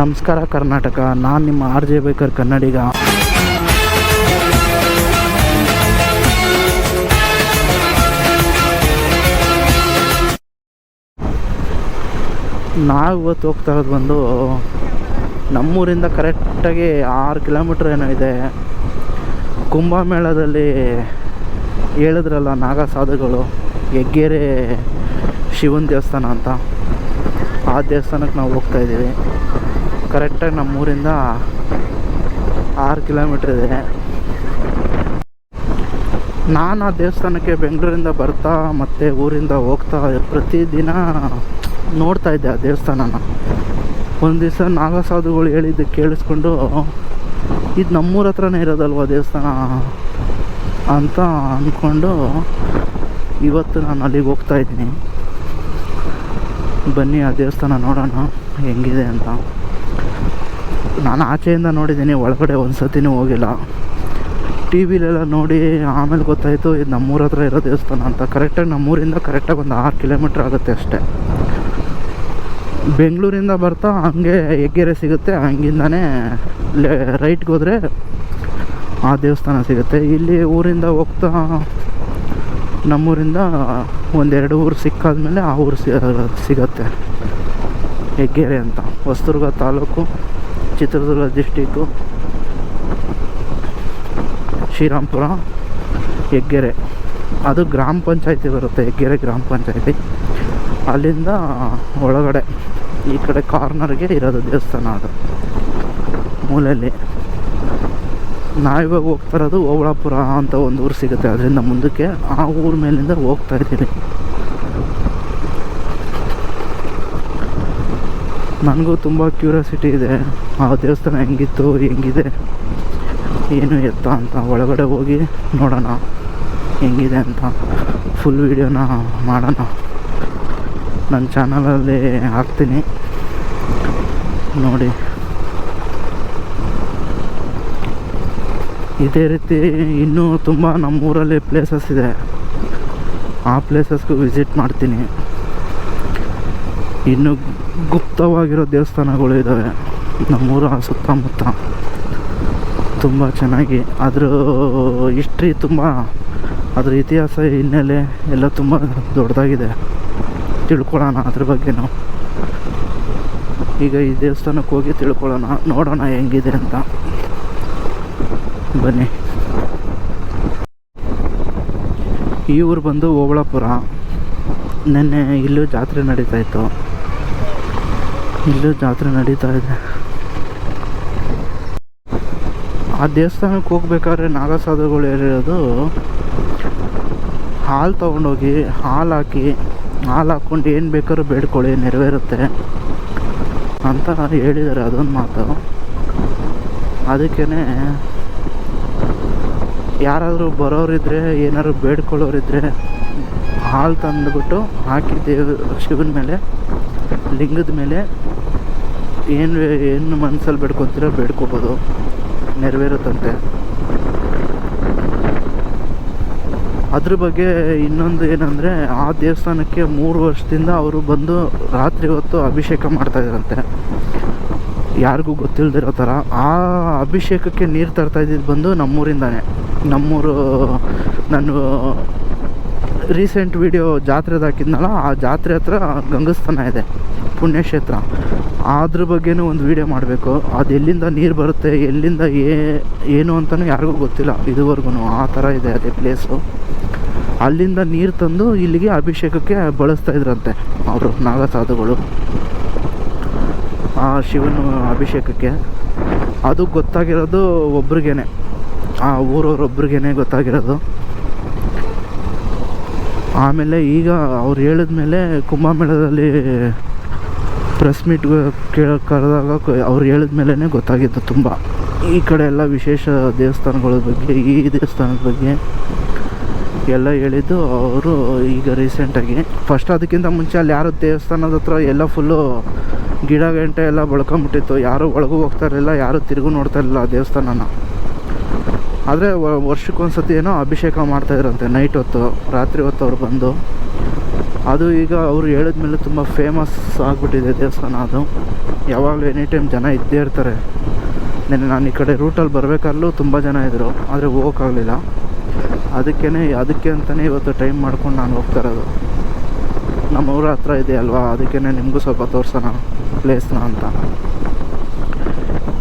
ನಮಸ್ಕಾರ ಕರ್ನಾಟಕ, ನಾನು ನಿಮ್ಮ ಆರ್ ಜೆ ಬೇಕರ್ ಕನ್ನಡಿಗ. ನಾವು ಇವತ್ತು ಹೋಗ್ತಾ ಇರೋದು ಬಂದು ನಮ್ಮೂರಿಂದ ಕರೆಕ್ಟಾಗಿ ಆರು ಕಿಲೋಮೀಟ್ರ್ ಏನೋ ಇದೆ. ಕುಂಭಮೇಳದಲ್ಲಿ ಹೇಳಿದ್ರಲ್ಲ ನಾಗ ಸಾಧುಗಳು ಹೆಗ್ಗೆರೆ ಶಿವನ ದೇವಸ್ಥಾನ ಅಂತ. ಆ ದೇವಸ್ಥಾನಕ್ಕೆ ನಾವು ಹೋಗ್ತಾ ಇದ್ದೀವಿ. ಕರೆಕ್ಟಾಗಿ ನಮ್ಮೂರಿಂದ ಆರು ಕಿಲೋಮೀಟ್ರ್ ಇದೆ. ನಾನು ಆ ದೇವಸ್ಥಾನಕ್ಕೆ ಬೆಂಗಳೂರಿಂದ ಬರ್ತಾ ಮತ್ತು ಊರಿಂದ ಹೋಗ್ತಾ ಪ್ರತಿದಿನ ನೋಡ್ತಾ ಇದ್ದೆ ಆ ದೇವಸ್ಥಾನನ. ಒಂದು ದಿವಸ ನಾಗಸಾಧುಗಳು ಹೇಳಿದ್ದು ಕೇಳಿಸ್ಕೊಂಡು, ಇದು ನಮ್ಮೂರ ಹತ್ರನೇ ಇರೋದಲ್ವ ದೇವಸ್ಥಾನ ಅಂತ ಅಂದ್ಕೊಂಡು ಇವತ್ತು ನಾನು ಅಲ್ಲಿಗೆ ಹೋಗ್ತಾ ಇದ್ದೀನಿ. ಬನ್ನಿ ಆ ದೇವಸ್ಥಾನ ನೋಡೋಣ ಹೆಂಗಿದೆ ಅಂತ. ನಾನು ಆಚೆಯಿಂದ ನೋಡಿದ್ದೀನಿ, ಒಳಗಡೆ ಒಂದು ಸತಿನೂ ಹೋಗಿಲ್ಲ. ಟಿ ವಿಲೆಲ್ಲ ನೋಡಿ ಆಮೇಲೆ ಗೊತ್ತಾಯಿತು, ಇದು ನಮ್ಮೂರ ಹತ್ರ ಇರೋ ದೇವಸ್ಥಾನ ಅಂತ. ಕರೆಕ್ಟಾಗಿ ನಮ್ಮೂರಿಂದ ಕರೆಕ್ಟಾಗಿ ಒಂದು ಆರು ಕಿಲೋಮೀಟ್ರ್ ಆಗುತ್ತೆ ಅಷ್ಟೇ. ಬೆಂಗಳೂರಿಂದ ಬರ್ತಾ ಹಂಗೆ ಹೆಗ್ಗೆರೆ ಸಿಗುತ್ತೆ, ಹಂಗಿಂದನೇ ಲೇ ರೈಟ್ಗೆ ಹೋದರೆ ಆ ದೇವಸ್ಥಾನ ಸಿಗುತ್ತೆ. ಇಲ್ಲಿ ಊರಿಂದ ಹೋಗ್ತಾ ನಮ್ಮೂರಿಂದ ಒಂದೆರಡು ಊರು ಸಿಕ್ಕಾದ್ಮೇಲೆ ಆ ಊರು ಸಿಗುತ್ತೆ. ಹೆಗ್ಗೆರೆ ಅಂತ. ಹೊಸದುರ್ಗ ತಾಲೂಕು ಚಿತ್ರದುರ್ಗ ಡಿಸ್ಟಿಕ್ಕು ಶ್ರೀರಾಮ್ಪುರ, ಹೆಗ್ಗೆರೆ. ಅದು ಗ್ರಾಮ ಪಂಚಾಯತಿ ಬರುತ್ತೆ, ಹೆಗ್ಗೆರೆ ಗ್ರಾಮ ಪಂಚಾಯತಿ. ಅಲ್ಲಿಂದ ಒಳಗಡೆ ಈ ಕಡೆ ಕಾರ್ನರ್ಗೆ ಇರೋದು ದೇವಸ್ಥಾನ ಅದು. ಮೂಲೆಯಲ್ಲಿ. ನಾವಿವಾಗ ಹೋಗ್ತಾ ಇರೋದು ಓಬಳಾಪುರ ಅಂತ ಒಂದು ಊರು ಸಿಗುತ್ತೆ. ಅದರಿಂದ ಮುಂದಕ್ಕೆ ಆ ಊರ ಮೇಲಿಂದ ಹೋಗ್ತಾ ಇದ್ದೀವಿ. ನನಗೂ ತುಂಬ ಕ್ಯೂರಿಯಾಸಿಟಿ ಇದೆ. ಆ ದೇವಸ್ಥಾನ ಹೆಂಗಿತ್ತು, ಹೆಂಗಿದೆ, ಏನು ಎತ್ತ ಅಂತ ಒಳಗಡೆ ಹೋಗಿ ನೋಡೋಣ, ಹೆಂಗಿದೆ ಅಂತ ಫುಲ್ ವೀಡಿಯೋನ ಮಾಡೋಣ. ನನ್ನ ಚಾನಲಲ್ಲಿ ಹಾಕ್ತೀನಿ. ನೋಡಿ. ಇದೇ ರೀತಿ ಇನ್ನೂ ತುಂಬ ನಮ್ಮೂರಲ್ಲಿ ಪ್ಲೇಸಸ್ ಇದೆ. ಆ ಪ್ಲೇಸಸ್ಗೂ ವಿಸಿಟ್ ಮಾಡ್ತೀನಿ. ಇನ್ನು ಗುಪ್ತವಾಗಿರೋ ದೇವಸ್ಥಾನಗಳು ಇದ್ದಾವೆ ನಮ್ಮೂರ ಸುತ್ತಮುತ್ತ. ತುಂಬ ಚೆನ್ನಾಗಿ. ಅದರ ಹಿಸ್ಟ್ರಿ ತುಂಬ ಅದರ ಇತಿಹಾಸ ಹಿನ್ನೆಲೆ ಎಲ್ಲ ತುಂಬ ದೊಡ್ಡದಾಗಿದೆ. ತಿಳ್ಕೊಳ್ಳೋಣ ಅದ್ರ ಬಗ್ಗೆನೂ. ಈಗ ಈ ದೇವಸ್ಥಾನಕ್ಕೆ ಹೋಗಿ ತಿಳ್ಕೊಳ್ಳೋಣ. ನೋಡೋಣ ಹೆಂಗಿದೆ ಅಂತ. ಬನ್ನಿ. ಈ ಊರು ಬಂದು ಓಬಳಾಪುರ. ನಿನ್ನೆ ಇಲ್ಲೂ ಜಾತ್ರೆ ನಡೀತಾ ಇತ್ತು. ಇಲ್ಲೂ ಜಾತ್ರೆ ನಡೀತಾ ಇದೆ. ಆ ದೇವಸ್ಥಾನಕ್ಕೆ ಹೋಗ್ಬೇಕಾದ್ರೆ ನಾಗಸಾಧುಗಳು ಹೇಳಿರೋದು ಹಾಲು ತೊಗೊಂಡೋಗಿ, ಹಾಲು ಹಾಕಿ, ಹಾಲು ಹಾಕ್ಕೊಂಡು ಏನು ಬೇಕಾದ್ರೂ ಬೇಡ್ಕೊಳ್ಳಿ, ನೆರವೇರುತ್ತೆ ಅಂತ ಹೇಳಿದ್ದಾರೆ ಅದೊಂದು ಮಾತು. ಅದಕ್ಕೇ ಯಾರಾದರೂ ಬರೋರಿದ್ರೆ, ಏನಾದ್ರು ಬೇಡ್ಕೊಳ್ಳೋರಿದ್ರೆ ಹಾಲು ತಂದುಬಿಟ್ಟು ಹಾಕಿ ದೇವ, ಶಿವನ ಮೇಲೆ, ಲಿಂಗದ ಮೇಲೆ ಏನು ಏನು ಮನಸ್ಸಲ್ಲಿ ಬೇಡ್ಕೊತೀರ ಬೇಡ್ಕೋಬೋದು. ನೆರವೇರುತ್ತಂತೆ. ಅದ್ರ ಬಗ್ಗೆ ಇನ್ನೊಂದು ಏನಂದರೆ, ಆ ದೇವಸ್ಥಾನಕ್ಕೆ ಮೂರು ವರ್ಷದಿಂದ ಅವರು ಬಂದು ರಾತ್ರಿ ಹೊತ್ತು ಅಭಿಷೇಕ ಮಾಡ್ತಾಯಿದ್ರಂತೆ ಯಾರಿಗೂ ಗೊತ್ತಿಲ್ಲದಿರೋ ಥರ, ಆ ಅಭಿಷೇಕಕ್ಕೆ ನೀರು ತರ್ತಾ ಇದ್ದಿದ್ದು ಬಂದು ನಮ್ಮೂರಿಂದಾನೆ. ನಮ್ಮೂರು, ನಾನು ರೀಸೆಂಟ್ ವಿಡಿಯೋ ಜಾತ್ರೆದು ಹಾಕಿದ್ನಲ್ಲ, ಆ ಜಾತ್ರೆ ಹತ್ರ ಗಂಗಸ್ಥಾನ ಇದೆ, ಪುಣ್ಯಕ್ಷೇತ್ರ. ಅದ್ರ ಬಗ್ಗೆನೂ ಒಂದು ವೀಡಿಯೋ ಮಾಡಬೇಕು. ಅದು ಎಲ್ಲಿಂದ ನೀರು ಬರುತ್ತೆ, ಎಲ್ಲಿಂದ ಏ, ಏನು ಅಂತಲೂ ಯಾರಿಗೂ ಗೊತ್ತಿಲ್ಲ. ಇದುವರೆಗೂ ಆ ಥರ ಇದೆ ಅದೇ ಪ್ಲೇಸು ಅಲ್ಲಿಂದ ನೀರು ತಂದು ಇಲ್ಲಿಗೆ ಅಭಿಷೇಕಕ್ಕೆ ಬಳಸ್ತಾ ಇದ್ರಂತೆ ಅವರು, ನಾಗಸಾಧುಗಳು. ಆ ಶಿವನ ಅಭಿಷೇಕಕ್ಕೆ. ಅದು ಗೊತ್ತಾಗಿರೋದು ಒಬ್ರಿಗೇನೆ. ಆ ಊರವ್ರೊಬ್ರಿಗೇನೆ ಗೊತ್ತಾಗಿರೋದು. ಆಮೇಲೆ ಈಗ ಅವ್ರು ಹೇಳಿದ್ಮೇಲೆ ಕುಂಭಮೇಳದಲ್ಲಿ ಪ್ರೆಸ್ ಮೀಟ್ ಕೇಳ ಕರೆದಾಗ ಅವ್ರು ಹೇಳಿದ ಮೇಲೇ ಗೊತ್ತಾಗಿತ್ತು ತುಂಬ. ಈ ಕಡೆ ಎಲ್ಲ ವಿಶೇಷ ದೇವಸ್ಥಾನಗಳ ಬಗ್ಗೆ, ಈ ದೇವಸ್ಥಾನದ ಬಗ್ಗೆ ಎಲ್ಲ ಹೇಳಿದ್ದು ಅವರು ಈಗ ರೀಸೆಂಟಾಗಿ ಫಸ್ಟ್ ಅದಕ್ಕಿಂತ ಮುಂಚೆ ಅಲ್ಲಿ ಯಾರು ದೇವಸ್ಥಾನದ ಹತ್ರ ಎಲ್ಲ ಫುಲ್ಲು ಗಿಡ ಗಂಟೆ ಎಲ್ಲ ಬಳ್ಕೊಂಬಿಟ್ಟಿತ್ತು. ಯಾರು ಒಳಗೂ ಹೋಗ್ತಾ ಇರಲಿಲ್ಲ, ಯಾರು ತಿರುಗು ನೋಡ್ತಾ ಇರಲಿಲ್ಲ ದೇವಸ್ಥಾನನ. ಆದರೆ ವರ್ಷಕ್ಕೊಂದು ಸತಿ ಏನೋ ಅಭಿಷೇಕ ಮಾಡ್ತಾಯಿದ್ರಂತೆ ನೈಟ್ ಹೊತ್ತು, ರಾತ್ರಿ ಹೊತ್ತು ಅವ್ರು ಬಂದು. ಅದು ಈಗ ಅವರು ಹೇಳಿದ ಮೇಲೆ ತುಂಬ ಫೇಮಸ್ ಆಗಿಬಿಟ್ಟಿದೆ ದೇವಸ್ಥಾನ ಅದು. ಯಾವಾಗಲೂ ಎನಿ ಟೈಮ್ ಜನ ಇದ್ದೇ ಇರ್ತಾರೆ. ನೆನ್ನೆ ನಾನು ಈ ಕಡೆ ರೂಟಲ್ಲಿ ಬರಬೇಕಾದ್ರೂ ತುಂಬ ಜನ ಇದ್ದರು ಆದರೆ ಹೋಗೋಕ್ಕಾಗಲಿಲ್ಲ. ಅದಕ್ಕೇ ಅದಕ್ಕೆ ಅಂತಲೇ ಇವತ್ತು ಟೈಮ್ ಮಾಡ್ಕೊಂಡು ನಾನು ಹೋಗ್ತಾ ಇರೋದು. ನಮ್ಮ ಊರ ಹತ್ರ ಇದೆ ಅಲ್ವಾ ಅದಕ್ಕೇ ನಿಮಗೂ ಸ್ವಲ್ಪ ತೋರಿಸೋಣ ಪ್ಲೇಸ್ನ ಅಂತ.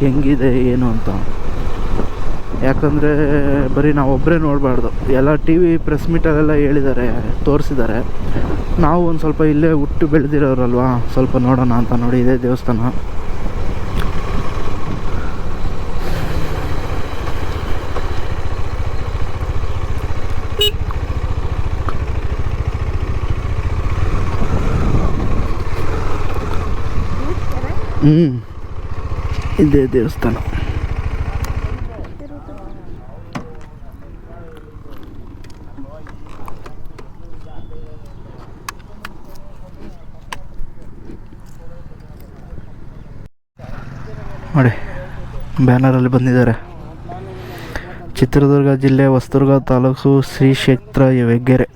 ಹೆಂಗಿದೆ, ಏನು ಅಂತ. ಯಾಕಂದರೆ ಬರೀ ನಾವು ಒಬ್ಬರೇ ನೋಡಬಾರ್ದು. ಎಲ್ಲ ಟಿ ವಿ ಪ್ರೆಸ್ ಮೀಟಲ್ಲೆಲ್ಲ ಹೇಳಿದ್ದಾರೆ, ತೋರಿಸಿದ್ದಾರೆ. ನಾವು ಒಂದು ಸ್ವಲ್ಪ ಇಲ್ಲೇ ಹುಟ್ಟು ಬೆಳೆದಿರೋರಲ್ವಾ? ಸ್ವಲ್ಪ ನೋಡೋಣ ಅಂತ ನೋಡಿ ಇದೇ ದೇವಸ್ಥಾನ. ಹ್ಞೂ ಇದೇ ದೇವಸ್ಥಾನ. ನೋಡಿ, ಬ್ಯಾನರಲ್ಲಿ ಬಂದಿದ್ದಾರೆ. ಚಿತ್ರದುರ್ಗ ಜಿಲ್ಲೆ ಹೊಸದುರ್ಗ ತಾಲೂಕು ಶ್ರೀ ಕ್ಷೇತ್ರ ಹೆಗ್ಗೆರೆ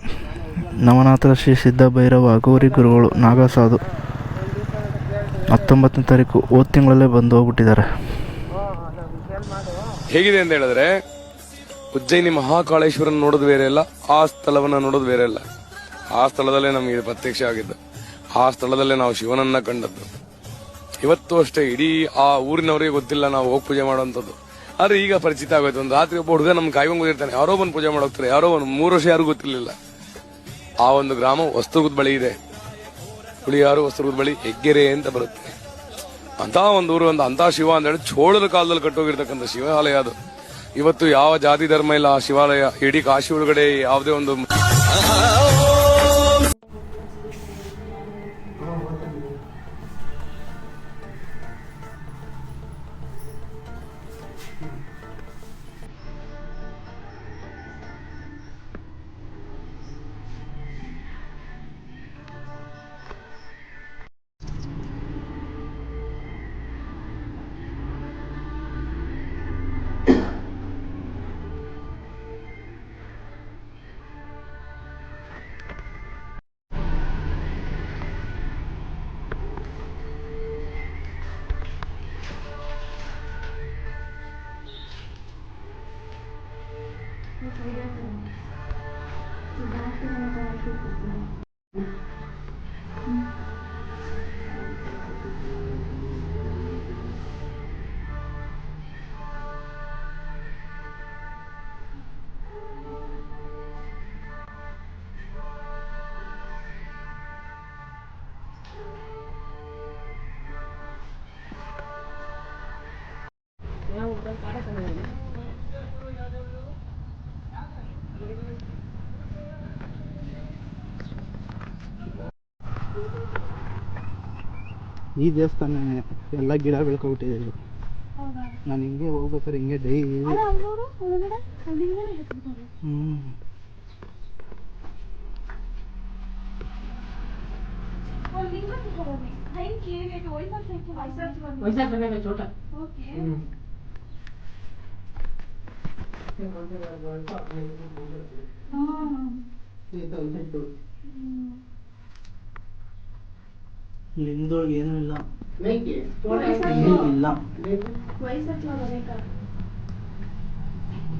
ನವನಾಥ ಶ್ರೀ ಸಿದ್ದಭೈರವ ಅಗೌರಿ ಗುರುಗಳು ನಾಗಸಾಧು ಹತ್ತೊಂಬತ್ತನೇ ತಾರೀಕು ಹೋದ ತಿಂಗಳಲ್ಲೇ ಬಂದು ಹೋಗ್ಬಿಟ್ಟಿದ್ದಾರೆ. ಹೇಗಿದೆ ಅಂತ ಹೇಳಿದ್ರೆ ಉಜ್ಜಯಿನಿ ಮಹಾಕಾಳೇಶ್ವರನ್ ನೋಡೋದು ಬೇರೆ ಇಲ್ಲ ಆ ಸ್ಥಳವನ್ನ ನೋಡೋದು ಬೇರೆ ಇಲ್ಲ ಆ ಸ್ಥಳದಲ್ಲೇ ನಮಗೆ ಪ್ರತ್ಯಕ್ಷ ಆಗಿದ್ದು, ಆ ಸ್ಥಳದಲ್ಲೇ ನಾವು ಶಿವನನ್ನ ಕಂಡದ್ದು. ಇವತ್ತು ಅಷ್ಟೇ, ಇಡೀ ಆ ಊರಿನವರಿಗೆ ಗೊತ್ತಿಲ್ಲ ನಾವು ಹೋಗಿ ಪೂಜೆ ಮಾಡುವಂಥದ್ದು. ಆದ್ರೆ ಈಗ ಪರಿಚಿತ ಆಗೋಯ್ತು. ಒಂದು ರಾತ್ರಿ ಒಬ್ಬ ಹುಡುಗ ನಮ್ಗೆ ಕಾಯ್ಕೊಂಡು ಹೋಗಿರ್ತಾನೆ. ಯಾರೋ ಬಂದು ಪೂಜೆ ಮಾಡೋಗ್ತಾರೆ ಯಾರೋ ಒಂದು ಮೂರು ವರ್ಷ ಯಾರು ಗೊತ್ತಿರಲಿಲ್ಲ. ಆ ಒಂದು ಗ್ರಾಮ ವಸ್ತುಗದ ಬಳಿ ಇದೆ. ಹುಳಿಯಾರು ವಸ್ತುಗದ ಬಳಿ ಹೆಗ್ಗೆರೆ ಅಂತ ಬರುತ್ತೆ. ಅಂತ ಒಂದು ಊರು, ಒಂದು ಅಂತ ಶಿವ ಅಂತ ಹೇಳಿ ಚೋಳರ ಕಾಲದಲ್ಲಿ ಕಟ್ಟೋಗಿರ್ತಕ್ಕಂಥ ಶಿವಾಲಯ ಅದು. ಇವತ್ತು ಯಾವ ಜಾತಿ ಧರ್ಮ ಇಲ್ಲ ಶಿವಾಲಯ ಇಡೀ ಕಾಶಿ ಒಳಗಡೆ ಯಾವುದೇ ಒಂದು ಈ ದೇವಸ್ಥಾನ ಎಲ್ಲ ಗಿಡ ಬೆಳ್ಕೊಬಿಟ್ಟಿದೆ ಇದು. ನಾನು ಹಿಂಗೆ ಹೋಗ್ಬೇಕಾದ್ರೆ ಹಿಂಗೆ ಡೈಲಿ. ಹ್ಞೂ ಲಿಂಗದೊಳಗೆ ಏನೂ ಇಲ್ಲ. ಏನೂ ಇಲ್ಲ.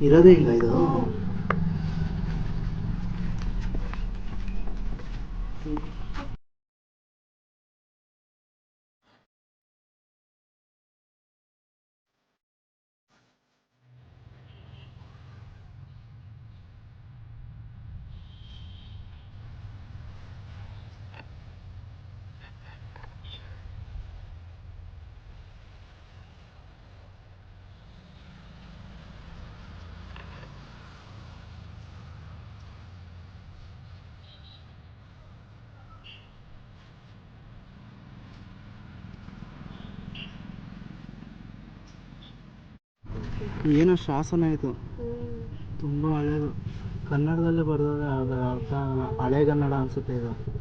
ಇರೋದೇ ಇಲ್ಲ ಇದು. ಏನೋ ಶಾಸನ ಇದು. ತುಂಬ ಹಳೇದು. ಕನ್ನಡದಲ್ಲೇ ಬರೆದ್ರೆ ಅದರ ಅರ್ಥ ಹಳೆಗನ್ನಡ ಅನಿಸುತ್ತೆ ಇದು.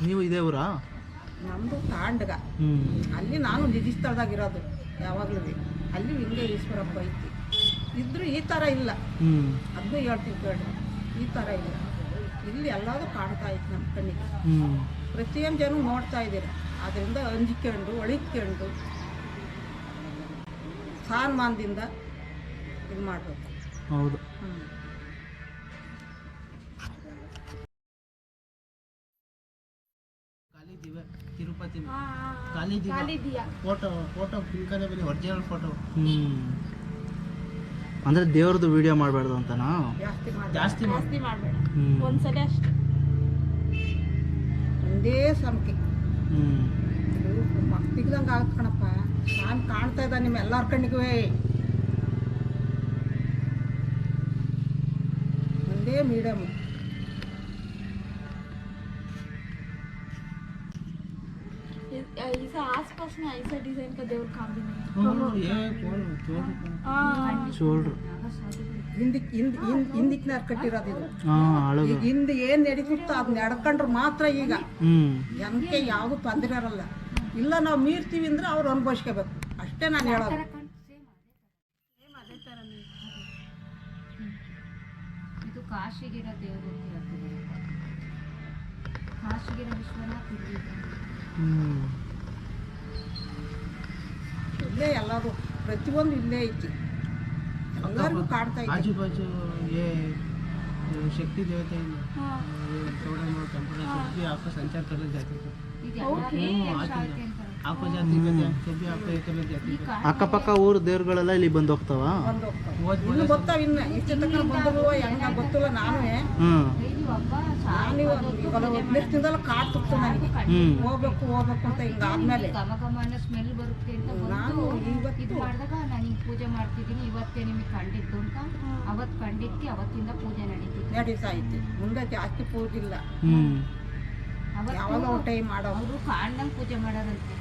ನೀವು ಇದೇ ಊರಾ? ನಮ್ಮದು ತಾಂಡಗ. ಹ್ಞೂ ಅಲ್ಲಿ ನಾನು ನಿಜ ಸ್ಥಳದಾಗಿರೋದು ಯಾವಾಗಲೂ ಅಲ್ಲಿ ಹಿಂಗೆ ಈಶ್ವರಪ್ಪ ಐತಿ. ಇದ್ರೂ ಈ ಥರ ಇಲ್ಲ. ಹ್ಞೂ ಅದನ್ನೂ ಹೇಳ್ತೀನಿ ಕೇಳ್ರಿ. ಈ ಥರ ಇಲ್ಲ. ಇಲ್ಲಿ ಎಲ್ಲದೂ ಕಾಣ್ತಾ ಇತ್ತು ನಮ್ಮ ಕಣ್ಣಿಗೆ. ಹ್ಞೂ ಪ್ರತಿಯೊಂದು ಜನ ನೋಡ್ತಾ ಇದ್ದೀರ? ಅದರಿಂದ ಅಂಜಿಕೊಂಡು ಒಳಿಕೊಂಡು ಸಾನ್ಮಾನದಿಂದ ಇದು ಮಾಡಬೇಕು ಹೌದು. ಹ್ಞೂ ತಿರುಪತಿ ಕಾಲಿದ್ದೀಯ ಫೋಟೋ ಫೋಟೋ ಪಿಂಕನೇ ಬನ್ನಿ ಒರಿಜಿನಲ್ ಫೋಟೋ. ಹ್ಞೂ ಅಂದರೆ ದೇವ್ರದ್ದು ವಿಡಿಯೋ ಮಾಡಬಾರ್ದು ಅಂತ ಜಾಸ್ತಿ ಜಾಸ್ತಿ ಮಾಡಿ ಜಾಸ್ತಿ ಮಾಡಬೇಡ. ಒಂದ್ಸಲ ಅಷ್ಟೇ. ಒಂದೇ ಸಮಕೆ. ಹ್ಞೂ ಮಕ್ತಿಗ್ದಂಗೆ ಆಗತ್ ಕಣಪ್ಪ. ನಾನು ಕಾಣ್ತಾ ಇದ್ದ ನಿಮ್ಮ ಎಲ್ಲರ ಕಣ್ಣಿಗೂ ಒಂದೇ ಮೀಡಿಯಮ್ ಹಿಂದ್ ಹಿಂದ್ ಹಿಂದಿಕ್ನಾರು ಕಟ್ಟಿರೋದು ಇದು. ಮಾತ್ರ ಈಗ. ಎಂಕೆ ಯಾವುದು ತೊಂದರೆ ಇರಲ್ಲ. ಇಲ್ಲ ನಾವು ಮೀರ್ತೀವಿ ಅಂದ್ರೆ ಅವ್ರು ಅನುಭವಿಸ್ಕೋಬೇಕು. ಅಷ್ಟೇ ನಾನು ಹೇಳೋದು. ಇದು ಕಾಶಿಗಿರ ದೇವರು ಕಾಶಿಗಿರ ವಿಶ್ವನಾಥ ಇಲ್ಲೇ ಎಲ್ಲರೂ ಪ್ರತಿಯೊಂದು ಇಲ್ಲೇ ಐತಿ ಎಲ್ಲರಿಗೂ ಕಾಣ್ತಾ ಐತಿ ಆಜು ಬಾಜು ಏ ये शक्ति देवता है हाँ ये थोड़ा मोड़ा टेम्परेचर सब भी आपका संचार करने जाते थे ಇದು ಎಲ್ಲರೂ हम्म, ಶಾಂತಿ आते हैं। ಅಂತಾರೆ आपको जाते हैं सब भी आपको ये करने जाते ಈ थे ಕಾಶಿ ಅಕ್ಕಪಕ್ಕ ಊರು ದೇವ್ರುಗಳೆಲ್ಲ ಇಲ್ಲಿ ಬಂದು ಹೋಗ್ತಾವ ಬಂದು ಹೋಗ್ತಾವೆ बहुत ಇನ್ನು ಗೊತ್ತಾವ ಇನ್ನು ಇಷ್ಟು ತನಕ ಬಂದವು ಹೆಂಗ ಗೊತ್ತಿಲ್ಲ ನಾನು ಹ್ಞೂ ಡೈಲಿ ಒಬ್ಬ ನಾನು ಇವಾಗ ಹದಿನೆಷ್ಟದಿಂದಲ್ಲ ಕಾಡ್ ತುಕ್ತು ನನಗೆ ಹ್ಞೂ ಹೋಗ್ಬೇಕು ಹೋಗ್ಬೇಕು ಅಂತ ಹಿಂಗಾದ್ಮೇಲೆ ಇದು ಮಾಡಿದಾಗ ನಾನು ಹಿಂಗೆ ಪೂಜೆ ಮಾಡ್ತಿದ್ದೀನಿ ಇವತ್ತೇ ನಿಮಗೆ ಕಂಡಿದ್ದು ಅಂತ. ಅವತ್ತು ಕಂಡಿತ್ತಿ ಅವತ್ತಿಂದ ಪೂಜೆ ನಡೀತಿತ್ತು. ನಡೀತಾ ಐತಿ ಮುಂದೆ ಜಾಸ್ತಿ ಪೂಜೆ ಇಲ್ಲ ಹ್ಞೂ ಯಾವಾಗ ಟೈಮ್ ಮಾಡೋ ಅವರು ಕಾಣ್ದಂಗೆ ಪೂಜೆ ಮಾಡೋದಂತೆ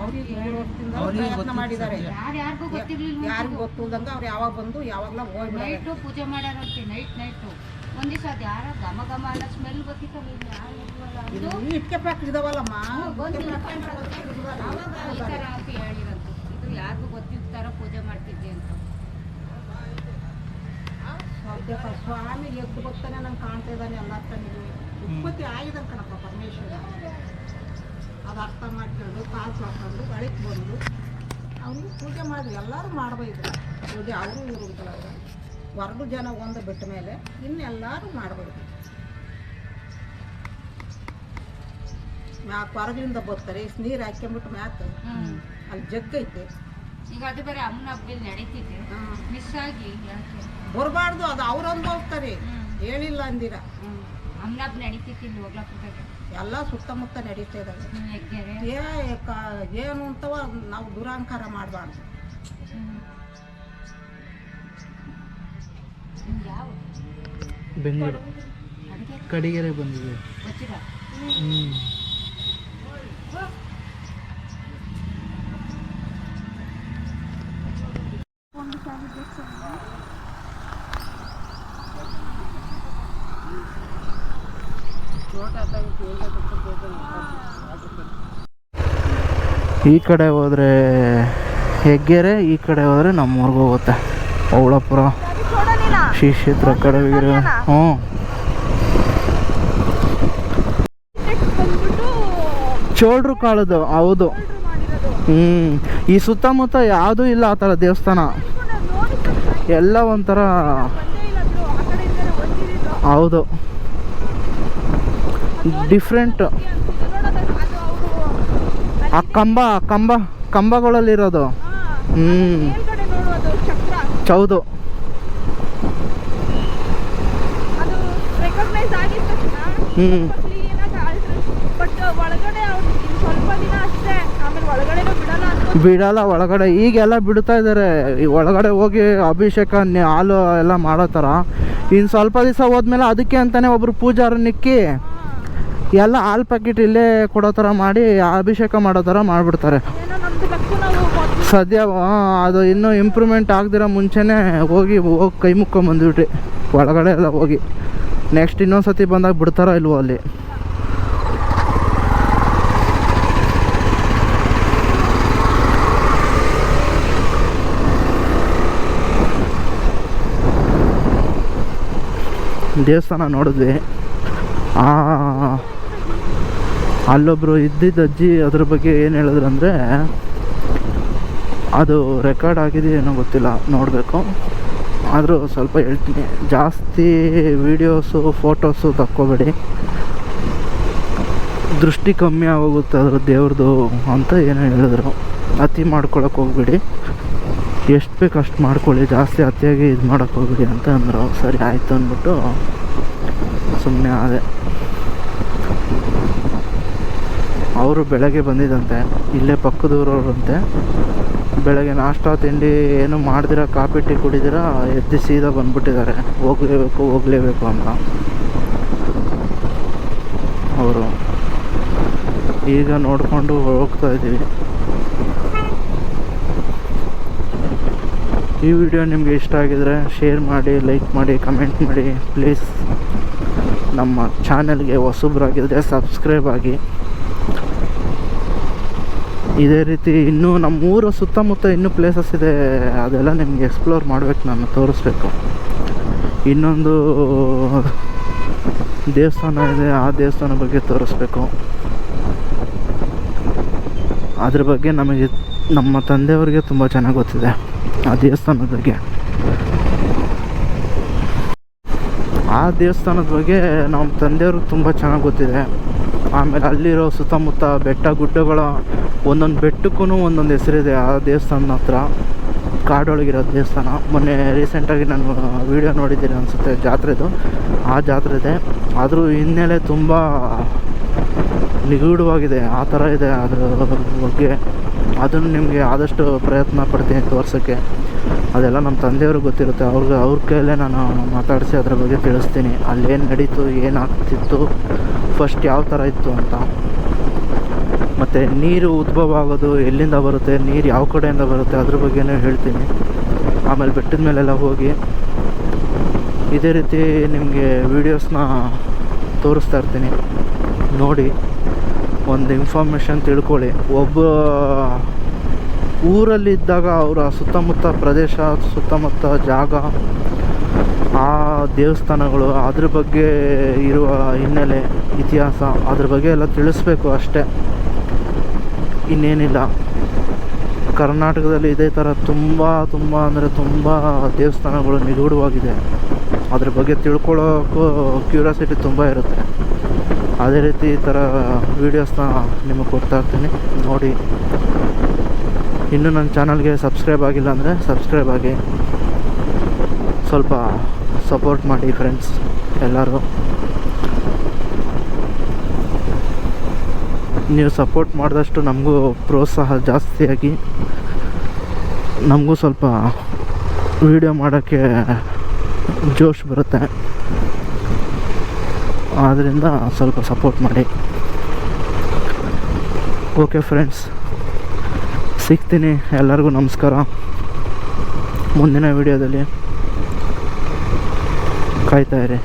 ಅವ್ರಿಗೆ ಏಳು ವರ್ಷದಿಂದ ಪ್ರಯತ್ನ ಮಾಡಿದ್ದಾರೆ. ಯಾರ್ಯಾರಿಗೂ ಗೊತ್ತಿರ್ಲಿಲ್ಲ ಯಾರಿಗೂ ಗೊತ್ತಿಲ್ದಂಗ ಅವ್ರು ಯಾವಾಗ ಬಂದು ಯಾವಾಗಲ ಹೋಗ್ಬಿಡಾರೆ ನೈಟು ಪೂಜೆ ಮಾಡ್ಯಾರಂತೆ ನೈಟ್ ನೈಟು. ಒಂದ್ ದಿವಸ ಅದು ಯಾರ ಘಮ ಘಮ ಅನ್ನೋ ಸ್ಮೆಲ್ ಗೊತ್ತಿತ್ತಲ್ಲ ಇಟ್ಕೆ ಪ್ಯಾಕ್ ಇದಾವಲ್ಲಮ್ಮ. ಈ ಥರ ಅಂತ ಯಾರಿಗೂ ಗೊತ್ತಿದ್ದ ಥರ ಪೂಜೆ ಮಾಡ್ತಿದ್ದೆ ಅಂತ. ಸ್ವಾಮಿ ಎದ್ದು ಗೊತ್ತಾನೆ ನಂಗೆ ಕಾಣ್ತಾ ಇದ್ದಾನೆ ಎಲ್ಲ ತಂದು ಉತ್ಪತ್ತಿ ಆಗಿದೆ ಕಣಪ್ಪ ಪರಮೇಶ್ವರ. ಅದು ಅರ್ಥ ಮಾಡ್ಕೊಂಡು ಕಾಸು ಹಾಕೊಂಡು ಒಳಗೆ ಬಂದು ಅವನು ಪೂಜೆ ಮಾಡಿದ್ರು ಎಲ್ಲರೂ ಮಾಡ್ಬೋದು ಪೂಜೆ ಅವರು ಇವರು ಹೊರಗು ಜನ ಒಂದು ಬಿಟ್ಟ ಮೇಲೆ ಇನ್ನೆಲ್ಲರೂ ಮಾಡ್ಬೋದು ಮ್ಯಾಕ್ ಹೊರಗಿಂದ ಬರ್ತಾರೆ ನೀರು ಹಾಕ್ಕೊಂಬಿಟ್ಟು ಮ್ಯಾಕ್. ಅಲ್ಲಿ ಜಗ್ ಈಗ ಅದು ಬೇರೆ ಅಮ್ಮನ ಹಬ್ಬದಲ್ಲಿ ನಡೀತಿದೆ. ಹಾಂ. ಮಿಸ್ ಆಗಿ ಯಾಕೆ? ಬರಬಾರ್ದು ಅದು ಅವ್ರು ಅನುಭವಿಸ್ತಾರೆ. ಹೇಳಿಲ್ಲ ಅಂದಿರ. ಅಮ್ಮನ ಹಬ್ಬ ನಡೀತಿತ್ತು ಇಲ್ಲಿ ಹೋಗ್ಲಾಪುರದಾಗ ಎಲ್ಲ ಸುತ್ತಮುತ್ತ ನಡೀತಾ ಇದ್ದಾವೆ ಏ ಕ- ಏನು ಅಂತವ ನಾವು ದುರಾಂಕಾರ ಮಾಡಬಾರ್ದು. ನಿಮ್ಗೆ ಯಾವ? ಬೆಂಗಳೂರು. ಅಡುಗೆ? ಕಡಿಗೆರೆ ಬಂದಿದೆ. ಗೊತ್ತಿಲ್ಲ. ಹ್ಞೂ ಒಂದು ಫ್ಯಾಮಿಲಿ ಬೇಕು ಈ ಕಡೆ ಹೋದರೆ ಹೆಗ್ಗೆರೆ, ಈ ಕಡೆ ಹೋದರೆ ನಮ್ಮೂರ್ಗೆ ಹೋಗುತ್ತೆ. ಅವಳಪುರ ಶ್ರೀ ಕ್ಷೇತ್ರ ಕಡವಿಗಿರಿ ಹ್ಞೂ. ಚೋಳ್ರು ಕಾಳದು, ಹೌದು. ಹ್ಞೂ ಈ ಸುತ್ತಮುತ್ತ ಯಾವುದೂ ಇಲ್ಲ ಆ ಥರ ದೇವಸ್ಥಾನ. ಎಲ್ಲ ಒಂಥರ ಹೌದು. ಡಿಫ್ರೆಂಟ್ ಆ ಕಂಬ ಕಂಬ, ಕಂಬಗಳಲ್ಲಿರೋದು. ಹ್ಮ್. ಚೌದು ಒಳಗಡೆನೂ ಬಿಡಲ್ಲ, ಒಳಗಡೆ. ಈಗೆಲ್ಲ ಬಿಡ್ತಾ ಇದ್ದಾರೆ ಒಳಗಡೆ ಹೋಗಿ ಅಭಿಷೇಕ ಹಾಲು ಎಲ್ಲ ಮಾಡೋ ಥರ. ಇನ್ನು ಸ್ವಲ್ಪ ದಿವಸ ಹೋದ್ಮೇಲೆ ಅದಕ್ಕೆ ಅಂತಲೇ ಒಬ್ರು ಪೂಜಾರ ನಿಕ್ಕಿ ಎಲ್ಲ ಹಾಲು ಪ್ಯಾಕೆಟ್ ಇಲ್ಲೇ ಕೊಡೋ ಥರ ಮಾಡಿ ಅಭಿಷೇಕ ಮಾಡೋ ಥರ ಮಾಡಿಬಿಡ್ತಾರೆ. ಸದ್ಯ ಅದು ಇನ್ನೂ ಇಂಪ್ರೂವ್ಮೆಂಟ್ ಆಗದಿರೋ ಮುಂಚೆನೇ ಹೋಗಿ ಹೋಗಿ ಕೈ ಮುಕ್ಕೊಂಬಂದ್ಬಿಟ್ರಿ. ಒಳಗಡೆ ಎಲ್ಲ ಹೋಗಿ. ನೆಕ್ಸ್ಟ್ ಇನ್ನೊಂದ್ಸತಿ ಬಂದಾಗ ಬಿಡ್ತಾರೋ ಇಲ್ವೋ ಅಲ್ಲಿ. ದೇವಸ್ಥಾನ ನೋಡಿದ್ವಿ. ಆ ಅಲ್ಲೊಬ್ರು ಇದ್ದಿದ್ದ ಅಜ್ಜಿ ಅದ್ರ ಬಗ್ಗೆ ಏನು ಹೇಳಿದ್ರು ಅಂದರೆ, ಅದು ರೆಕಾರ್ಡ್ ಆಗಿದೆ ಏನೋ ಗೊತ್ತಿಲ್ಲ, ನೋಡಬೇಕು. ಆದರೂ ಸ್ವಲ್ಪ ಹೇಳ್ತೀನಿ. ಜಾಸ್ತಿ ವೀಡಿಯೋಸು ಫೋಟೋಸು ತಕ್ಕೋಬೇಡಿ. ದೃಷ್ಟಿ ಕಮ್ಮಿ ಆಗೋಗುತ್ತೆ ಅದ್ರ ದೇವ್ರದ್ದು ಅಂತ ಏನೋ ಹೇಳಿದ್ರು. ಅತಿ ಮಾಡ್ಕೊಳಕ್ಕೆ ಹೋಗ್ಬೇಡಿ. ಎಷ್ಟು ಬೇಕು ಅಷ್ಟು ಮಾಡ್ಕೊಳ್ಳಿ. ಜಾಸ್ತಿ ಅತಿಯಾಗಿ ಇದು ಮಾಡೋಕ್ಕೆ ಹೋಗ್ಬೇಡಿ ಅಂತ ಅಂದರು. ಸರಿ, ಆಯಿತು ಅಂದ್ಬಿಟ್ಟು ಸುಮ್ಮನೆ ಆದೆ. ಅವರು ಬೆಳಗ್ಗೆ ಬಂದಿದ್ದಂತೆ, ಇಲ್ಲೇ ಪಕ್ಕದೂರವ್ರಂತೆ. ಬೆಳಗ್ಗೆ ನಾಷ್ಟ, ತಿಂಡಿ ಏನು ಮಾಡ್ದಿರ, ಕಾಫಿ, ಟೀ ಕುಡಿದಿರ, ಎದ್ದು ಸೀದಾ ಬಂದ್ಬಿಟ್ಟಿದ್ದಾರೆ. ಹೋಗಲೇಬೇಕು ಹೋಗಲೇಬೇಕು ಅಂತ. ಅವರು ಈಗ ನೋಡಿಕೊಂಡು ಹೋಗ್ತಾ ಇದ್ದೀವಿ. ಈ ವಿಡಿಯೋ ನಿಮಗೆ ಇಷ್ಟ ಆಗಿದರೆ ಶೇರ್ ಮಾಡಿ, ಲೈಕ್ ಮಾಡಿ, ಕಮೆಂಟ್ ಮಾಡಿ. ಪ್ಲೀಸ್ ನಮ್ಮ ಚಾನೆಲ್ಗೆ ಹೊಸಬ್ರಾಗಿದ್ದರೆ ಸಬ್ಸ್ಕ್ರೈಬ್ ಆಗಿ. ಇದೇ ರೀತಿ ಇನ್ನೂ ನಮ್ಮ ಊರ ಸುತ್ತಮುತ್ತ ಇನ್ನೂ ಪ್ಲೇಸಸ್ ಇದೆ, ಅದೆಲ್ಲ ನಿಮಗೆ ಎಕ್ಸ್ಪ್ಲೋರ್ ಮಾಡಬೇಕು, ನಾನು ತೋರಿಸ್ಬೇಕು. ಇನ್ನೊಂದು ದೇವಸ್ಥಾನ ಇದೆ, ಆ ದೇವಸ್ಥಾನ ಬಗ್ಗೆ ತೋರಿಸ್ಬೇಕು. ಅದ್ರ ಬಗ್ಗೆ ನಮಗೆ, ನಮ್ಮ ತಂದೆಯವ್ರಿಗೆ ತುಂಬ ಚೆನ್ನಾಗಿ ಗೊತ್ತಿದೆ, ಆ ದೇವಸ್ಥಾನದ ಬಗ್ಗೆ. ಆ ದೇವಸ್ಥಾನದ ಬಗ್ಗೆ ನಮ್ಮ ತಂದೆಯವ್ರಿಗೆ ತುಂಬ ಚೆನ್ನಾಗಿ ಗೊತ್ತಿದೆ. ಆಮೇಲೆ ಅಲ್ಲಿರೋ ಸುತ್ತಮುತ್ತ ಬೆಟ್ಟ ಗುಡ್ಡಗಳ ಒಂದೊಂದು ಬೆಟ್ಟಕ್ಕೂ ಒಂದೊಂದು ಹೆಸರಿದೆ ಆ ದೇವಸ್ಥಾನದ ಹತ್ರ. ಕಾಡೊಳಗಿರೋ ದೇವಸ್ಥಾನ. ಮೊನ್ನೆ ರೀಸೆಂಟಾಗಿ ನಾನು ವೀಡಿಯೋ ನೋಡಿದ್ದೀನಿ ಅನಿಸುತ್ತೆ ಜಾತ್ರೆದು. ಆ ಜಾತ್ರೆ ಇದೆ ಆದರೂ ಹಿನ್ನೆಲೆ ತುಂಬ ನಿಗೂಢವಾಗಿದೆ. ಆ ಥರ ಇದೆ ಅದ್ರ ಬಗ್ಗೆ. ಅದನ್ನು ನಿಮಗೆ ಆದಷ್ಟು ಪ್ರಯತ್ನ ಪಡ್ತೀನಿ ತೋರ್ಸೋಕ್ಕೆ ಅದೆಲ್ಲ ನಮ್ಮ ತಂದೆಯವ್ರಿಗೆ ಗೊತ್ತಿರುತ್ತೆ. ಅವ್ರಿಗೆ, ಅವ್ರ ಕೈಯಲ್ಲೇ ನಾನು ಮಾತಾಡಿಸಿ ಅದ್ರ ಬಗ್ಗೆ ತಿಳಿಸ್ತೀನಿ. ಅಲ್ಲೇನು ನಡೀತು ಏನಾಗ್ತಿತ್ತು ಫಸ್ಟ್ ಯಾವ ಥರ ಇತ್ತು ಅಂತ. ಮತ್ತು ನೀರು ಉದ್ಭವ ಆಗೋದು ಎಲ್ಲಿಂದ ಬರುತ್ತೆ, ನೀರು ಯಾವ ಕಡೆಯಿಂದ ಬರುತ್ತೆ, ಅದ್ರ ಬಗ್ಗೆನೂ ಹೇಳ್ತೀನಿ. ಆಮೇಲೆ ಬೆಟ್ಟದ ಮೇಲೆಲ್ಲ ಹೋಗಿ ಇದೇ ರೀತಿ ನಿಮಗೆ ವೀಡಿಯೋಸ್ನ ತೋರಿಸ್ತಾ ಇರ್ತೀನಿ. ನೋಡಿ, ಒಂದು ಇನ್ಫಾರ್ಮೇಷನ್ ತಿಳ್ಕೊಳ್ಳಿ. ಒಬ್ಬ ಊರಲ್ಲಿದ್ದಾಗ ಅವರ ಸುತ್ತಮುತ್ತ ಪ್ರದೇಶ, ಸುತ್ತಮುತ್ತ ಜಾಗ, ಆ ದೇವಸ್ಥಾನಗಳು, ಅದ್ರ ಬಗ್ಗೆ ಇರುವ ಹಿನ್ನೆಲೆ, ಇತಿಹಾಸ, ಅದ್ರ ಬಗ್ಗೆ ಎಲ್ಲ ತಿಳಿಸ್ಬೇಕು ಅಷ್ಟೇ. ಇನ್ನೇನಿಲ್ಲ. ಕರ್ನಾಟಕದಲ್ಲಿ ಇದೇ ಥರ ತುಂಬ ತುಂಬ ಅಂದರೆ ತುಂಬ ದೇವಸ್ಥಾನಗಳು ನಿಗೂಢವಾಗಿದೆ. ಅದ್ರ ಬಗ್ಗೆ ತಿಳ್ಕೊಳ್ಳೋಕ್ಕೂ ಕ್ಯೂರಿಯಾಸಿಟಿ ತುಂಬ ಇರುತ್ತೆ. ಅದೇ ರೀತಿ ಈ ಥರ ವೀಡಿಯೋಸ್ನ ನಿಮಗೆ ಕೊಡ್ತಾ ಇರ್ತೀನಿ. ನೋಡಿ. ಇನ್ನೂ ನನ್ನ ಚಾನಲ್ಗೆ ಸಬ್ಸ್ಕ್ರೈಬ್ ಆಗಿಲ್ಲ ಅಂದರೆ ಸಬ್ಸ್ಕ್ರೈಬ್ ಆಗಿ. ಸ್ವಲ್ಪ ಸಪೋರ್ಟ್ ಮಾಡಿ ಫ್ರೆಂಡ್ಸ್ ಎಲ್ಲರೂ ನೀವು ಸಪೋರ್ಟ್ ಮಾಡಿದಷ್ಟು ನಮಗೂ ಪ್ರೋತ್ಸಾಹ ಜಾಸ್ತಿಯಾಗಿ ನಮಗೂ ಸ್ವಲ್ಪ ವೀಡಿಯೋ ಮಾಡೋಕ್ಕೆ ಜೋಶ್ ಬರುತ್ತೆ. ಆದ್ದರಿಂದ ಸ್ವಲ್ಪ ಸಪೋರ್ಟ್ ಮಾಡಿ. ಓಕೆ ಫ್ರೆಂಡ್ಸ್ ಸಿಗ್ತೀನಿ. ಎಲ್ಲರಿಗೂ ನಮಸ್ಕಾರ. ಮುಂದಿನ ವಿಡಿಯೋದಲ್ಲಿ ಕಾಯ್ತಾ ಇರಿ.